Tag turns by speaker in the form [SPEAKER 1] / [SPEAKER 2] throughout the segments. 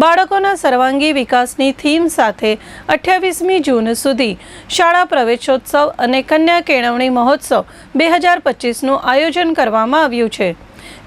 [SPEAKER 1] બાળકોના સર્વાંગી વિકાસની થીમ સાથે અઠ્યાવીસમી જૂન સુધી શાળા પ્રવેશોત્સવ અને કન્યા કેળવણી મહોત્સવ બે હજાર પચીસનું આયોજન કરવામાં આવ્યું છે.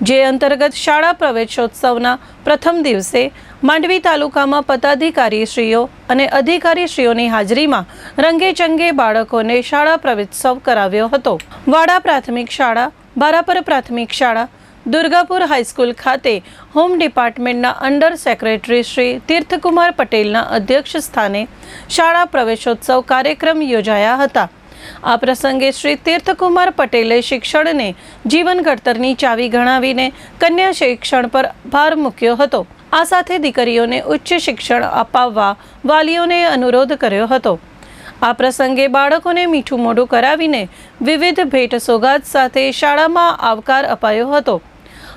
[SPEAKER 1] જે અંતર્ગત શાળા પ્રવેશોત્સવના પ્રથમ દિવસે માંડવી તાલુકામાં પદાધિકારીશ્રીઓ અને અધિકારીશ્રીઓની હાજરીમાં રંગેચંગે બાળકોને શાળા પ્રવેશોત્સવ કરાવ્યો હતો. વાડા પ્રાથમિક શાળા, બારાપર પ્રાથમિક શાળા દુર્ગાપુર હાઈસ્કૂલ ખાતે હોમ ડિપાર્ટમેન્ટના અંડર સેક્રેટરી શ્રી તીર્થકુમાર પટેલના અધ્યક્ષ સ્થાને શાળા પ્રવેશોત્સવ કાર્યક્રમ યોજાયા હતા. આ પ્રસંગે શ્રી તીર્થકુમાર પટેલે શિક્ષણને જીવન ઘડતરની ચાવી ગણાવીને કન્યા શિક્ષણ પર ભાર મૂક્યો હતો. આ સાથે દીકરીઓને ઉચ્ચ શિક્ષણ અપાવવા વાલીઓને અનુરોધ કર્યો હતો. આ પ્રસંગે બાળકોને મીઠું મોઢું કરાવીને વિવિધ ભેટ સોગાદ સાથે શાળામાં આવકાર અપાયો હતો.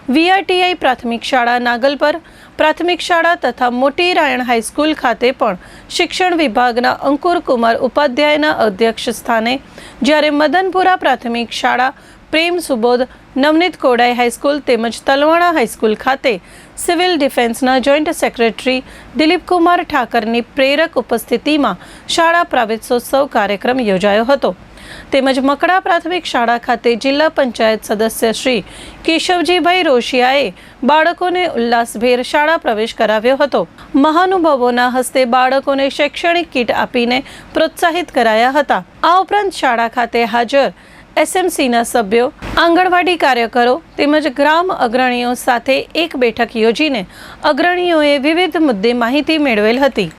[SPEAKER 1] વીઆરટીઆઈ પ્રાથમિક શાળા નાગલપર પ્રાથમિક શાળા તથા મોટી રાયણ હાઈસ્કૂલ ખાતે પણ શિક્ષણ વિભાગના અંકુર કુમાર ઉપાધ્યાયના અધ્યક્ષ સ્થાને જ્યારે મદનપુરા પ્રાથમિક શાળા પ્રેમ સુબોધ નવનીત કોડાઈ હાઈસ્કૂલ તેમજ તલવાણા હાઈસ્કૂલ ખાતે સિવિલ ડિફેન્સના જોઈન્ટ સેક્રેટરી દિલીપકુમાર ઠાકરની પ્રેરક ઉપસ્થિતિમાં શાળા પ્રાવેત્સોત્સવ કાર્યક્રમ યોજાયો હતો. તેમજ મકડા પ્રાથમિક શાળા ખાતે જિલ્લા પંચાયત સદસ્ય શ્રી કેશવજીભાઈ રોશિયાએ બાળકોને ઉલ્લાસભેર શાળા પ્રવેશ કરાવ્યો હતો. મહાનુભાવોના હસ્તે બાળકોને શૈક્ષણિક કીટ આપીને પ્રોત્સાહિત કરાયા હતા. આ ઉપરાંત શાળા ખાતે હાજર એસએમસીના સભ્યો, આંગણવાડી કાર્યકરો તેમજ ગ્રામ અગ્રણીઓ સાથે એક બેઠક યોજીને અગ્રણીઓએ વિવિધ મુદ્દે માહિતી મેળવેલ હતી.